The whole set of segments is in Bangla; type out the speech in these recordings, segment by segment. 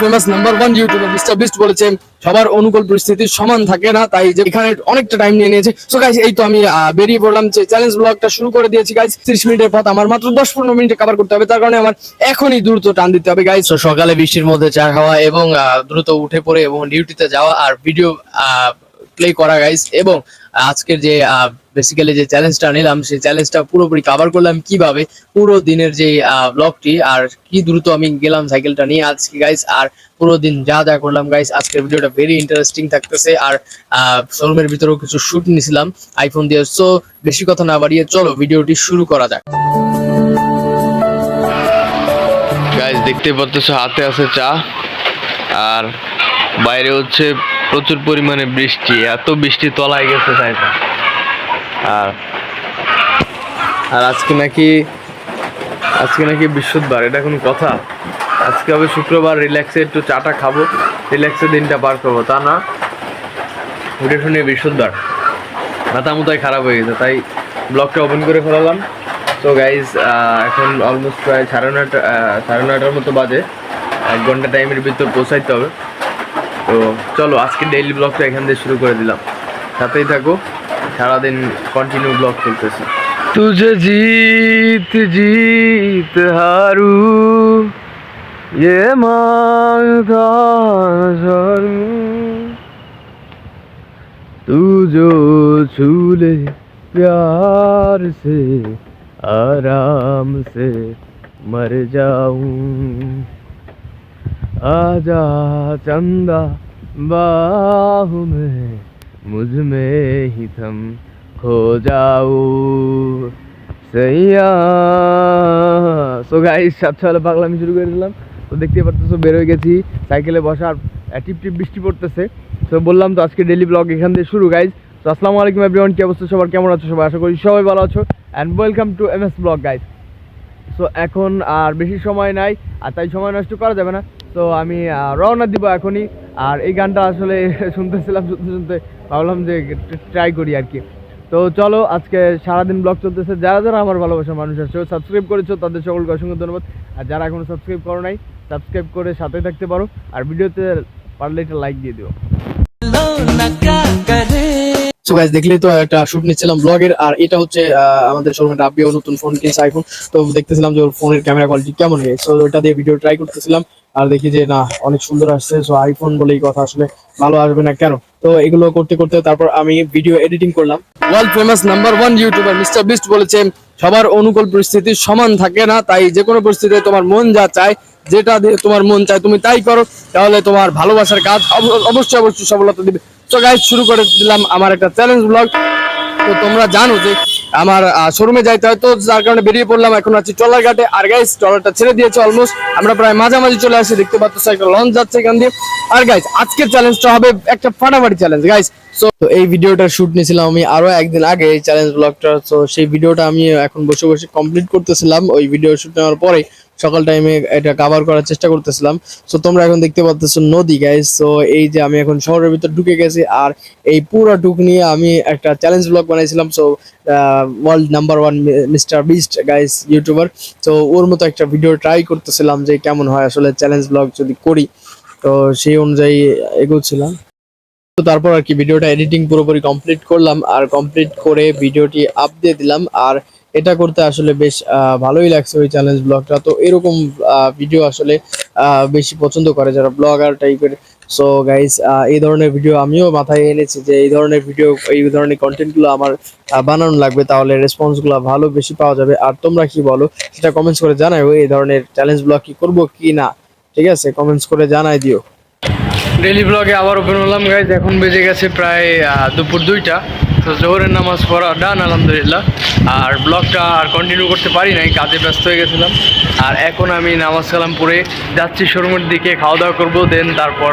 Famous number one YouTuber Beast বলেছেন, সবার অনুকূল পরিস্থিতি সমান থাকে না, তাই যে এখানে অনেকটা টাইম নিয়ে নিয়েছে। সো গাইজ এই তো আমি বেরিয়ে পড়লাম, যে চ্যালেঞ্জ ব্লগটা শুরু করে দিয়েছি গাইস 30 মিনিটের পথ, আমার মাত্র দশ পনেরো মিনিটে কভার করতে হবে, তার কারণে আমার এখনই দ্রুত টান দিতে হবে গাইস তো সকালে বৃষ্টির মধ্যে চা খাওয়া এবং দ্রুত উঠে পড়ে এবং ডিউটিতে যাওয়া আর ভিডিও প্লে করা গাইস এবং আজকের যে বেসিক্যালি যে চ্যালেঞ্জটা নিলাম, সেই চ্যালেঞ্জটা পুরোপুরি কভার করলাম কীভাবে? পুরো দিনের যে ব্লগটি আর কি দ্রুত আমি গেলাম সাইকেলটা নিয়ে আজকে গাইস আর পুরো দিন যা যা করলাম গাইস আজকের ভিডিওটা ভেরি ইন্টারেস্টিং থাকতেছে। আর শোরুমের ভিতরেও কিছু শুট নিছিলাম আইফোন দিয়ে। সো বেশি কথা না বাড়িয়ে চলো ভিডিওটি শুরু করা যাক। গাইজ দেখতে পাচ্ছ হাতে আছে চা, আর বাইরে হচ্ছে প্রচুর পরিমাণে বৃষ্টি, এত বৃষ্টি তলায় গেছে তাই আর আর আজকে নাকি আজকে নাকি বৃহস্পতিবার, এটা কোনো কথা? আজকে হবে শুক্রবার রিল্যাক্সে একটু চাটা খাব রিল্যাক্সে দিনটা পার করব, তা না? উঠে শুনে বৃহস্পতিবার। মাথা মুতায় খারাপ হয়ে গেছে, তাই ব্লগটা ওপেন করে ফেলালাম। তো গাইজ এখন অলমোস্ট প্রায় সাড়ে নটা সাড়ে নটার মতো বাজে। এক ঘণ্টা টাইমের ভিতর পৌঁছাইতে হবে। তো চলো আজকে ডেইলি ব্লগটা এখান থেকে শুরু করে দিলাম সাথেই থাকো সারাদিন কন্টিনিউ ব্লগ চলতেছে তুঝে জিত জিত হারু ये मांगता नजर तू जो छू ले प्यार से आराम से मर जाऊं आजा चंदा बाहू में मुझ में ही थम खो जाऊं সইয়া সো গাইস সাত সকালে পাগলামি শুরু করে দিলাম তো দেখতে পারতেছো বের হয়ে গেছি সাইকেলে বসার আহ, টিপ টিপ বৃষ্টি পড়তেছে তো বললাম তো আজকে ডেলি ব্লগ এখান থেকে শুরু গাইজ তো আসসালামু আলাইকুম এভরিওয়ান কি অবস্থা সবার কেমন আছো সবাই আশা করি সবাই ভালো আছো and welcome to M S blog guys so এখন আর বেশি সময় নাই আর তাই সময় নষ্ট করা যাবে না তো আমি রওনা দিব এখনই। আর এই গানটা আসলে শুনতেছিলাম, শুনতে শুনতে ভাবলাম যে ট্রাই করি আর কি। তো চলো, আজকে সারাদিন ব্লগ চলতেছে। যারা যারা আমার ভালোবাসার মানুষ আছে সাবস্ক্রাইব করেছ, তাদের সকলকে অসংখ্য ধন্যবাদ। আর যারা এখনও সাবস্ক্রাইব করো নাই সাবস্ক্রাইব করে সাথে থাকতে পারো। আর ভিডিওতে পারলে একটা লাইক দিয়ে দিও। সো গাইস দেখলেই তো একটা শুট নিচ্ছিলাম ব্লগের আর এটা হচ্ছে আমাদের শোরুমে রাব্বিও নতুন ফোন কিনছে আইফোন তো দেখতেছিলাম যে ওর ফোনের ক্যামেরা কোয়ালিটি কেমন হয়েছে। সো ওটা দিয়ে ভিডিও ট্রাই করতেছিলাম, আর দেখি যে না, অনেক সুন্দর আসছে। সো আইফোন বলেই কথা আসলে ভালো আসবে না কেন? তো এগুলো করতে করতে তারপর আমি ভিডিও এডিটিং করলাম। World famous number one YouTuber mister Beast বলেছে, সবার অনুকূল পরিস্থিতি সমান থাকে না, তাই যে কোনো পরিস্থিতিতে তোমার মন যা চায়, যেটা তোমার মন চায় তুমি তাই করো। তাহলে তোমার ভালোবাসার কাজ অব- অবশ্যই অবশ্যই সফলতা দিবে। তো গাইজ শুরু করে দিলাম আমার একটা চ্যালেঞ্জ ব্লগ তো তোমরা জানো যে আমার শোরুমে যাইতে হয়, তো যার কারণে বেরিয়ে পড়লাম, এখন আছি ট্রলার ঘাটে আর গাইস ট্রলারটা ছেড়ে দিয়েছে অলমোস্ট আমরা প্রায় মাঝামাঝি চলে আসি দেখতে পাচ্ছ একটা লঞ্চ যাচ্ছে এখান দিয়ে। আর গাইস আজকের চ্যালেঞ্জটা হবে একটা ফাটাফাটি চ্যালেঞ্জ গাইস সো এই ভিডিওটা শুট নিয়েছিলাম আমি আরও একদিন আগে, এই চ্যালেঞ্জ ব্লগটা তো সেই ভিডিওটা আমি এখন বসে বসে কমপ্লিট করতেছিলাম। ওই ভিডিও শুট নেওয়ার পরে সকাল টাইমে এটা কভার করার চেষ্টা করতেছিলাম। সো তোমরা এখন দেখতে পাচ্ছ নদী গাইস তো এই যে আমি এখন শহরের ভিতর ঢুকে গেছি আর এই পুরো টুক নিয়ে আমি একটা চ্যালেঞ্জ ব্লগ বানাইছিলাম। So world number one mister Beast guys YouTuber তো ওর মতো একটা ভিডিও ট্রাই করতেছিলাম যে কেমন হয় আসলে চ্যালেঞ্জ ব্লগ যদি করি। তো সেই অনুযায়ী এগোচ্ছিলাম তো তারপর আর কি ভিডিওটা এডিটিং পুরোপুরি কমপ্লিট করলাম। আর কমপ্লিট করে ভিডিওটি আপ দিয়ে দিলাম। আর এটা করতে আসলে বেশ ভালোই লাগছে ওই চ্যালেঞ্জ ব্লগটা তো এরকম ভিডিও আসলে বেশি পছন্দ করে যারা ব্লগার টাইপের সো গাইস এই ধরনের ভিডিও আমিও মাথায় এনেছি যে এই ধরনের ভিডিও এই ধরনের কন্টেন্টগুলো আমার বানানো লাগবে, তাহলে রেসপন্সগুলো ভালো বেশি পাওয়া যাবে। আর তোমরা কি বলো, সেটা কমেন্টস করে জানাও এই ধরনের চ্যালেঞ্জ ব্লগ কি করব কি না। ঠিক আছে? কমেন্টস করে জানাই দিও। ডেলি ব্লগে আবার ওপেন হলাম গাইজ এখন বেজে গেছে প্রায় দুপুর দুইটা। তো জোহরের নামাজ পড়া ডান আলহামদুলিল্লাহ। আর ব্লগটা আর কন্টিনিউ করতে পারি নাই, কাজে ব্যস্ত হয়ে গেছিলাম। আর এখন আমি নামাজ কালাম পড়ে যাচ্ছি শোরুমের দিকে, খাওয়া দাওয়া করব দেন তারপর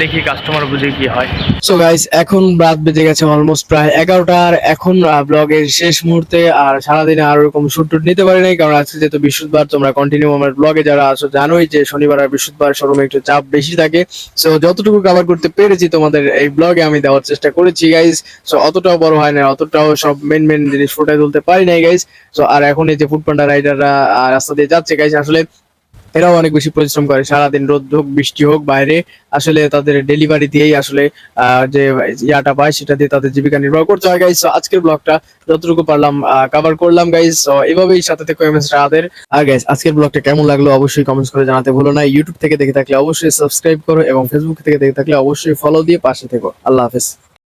দেখি কাস্টমার বুঝে কি হয়। সো গাইস এখন রাত বেজে গেছে অলমোস্ট প্রায় এগারোটা, আর এখন ব্লগের শেষ মুহূর্তে, আর সারাদিনে আর ওরকম শুট টুট নিতে পারি নাই, কারণ আজকে যেহেতু বৃহস্পতিবার, তোমরা কন্টিনিউ আমার ব্লগে যারা আছো জানোই যে শনিবার আর বৃহস্পতিবার শোরুমে একটু চাপ বেশি থাকে। সো যতটুকু কভার করতে পেরেছি তোমাদের এই ব্লগে আমি দেওয়ার চেষ্টা করেছি গাইস সো অতটাও বড় হয় না, অতটাও সব মেন মেন জিনিস ফুটাই তুলতে পারি নাই গাইস সো আর এখন এই যে ফুড পান্ডা রাইডাররা রাস্তা দিয়ে যাচ্ছে গাইস আসলে এরাও অনেক বেশি পরিশ্রম করে। সারাদিন রোদ হোক, বৃষ্টি হোক, বাইরে আসলে তাদের ডেলিভারি দিয়েই আসলে যে ইয়াটা পায় সেটা দিয়ে তাদের জীবিকা নির্বাহ করতে হয়। গাইস আজকের ব্লগটা যতটুকু পারলাম কভার করলাম গাইস এভাবেই সাথে থেকে এমএস রাহাদের। আর গাইস আজকের ব্লগটা কেমন লাগল অবশ্যই কমেন্টস করে জানাতে ভুলো না। ইউটিউব থেকে দেখে থাকলে অবশ্যই সাবস্ক্রাইব করো এবং ফেসবুক থেকে দেখে থাকলে অবশ্যই ফলো দিয়ে পাশে থেকো। আল্লাহ হাফেজ।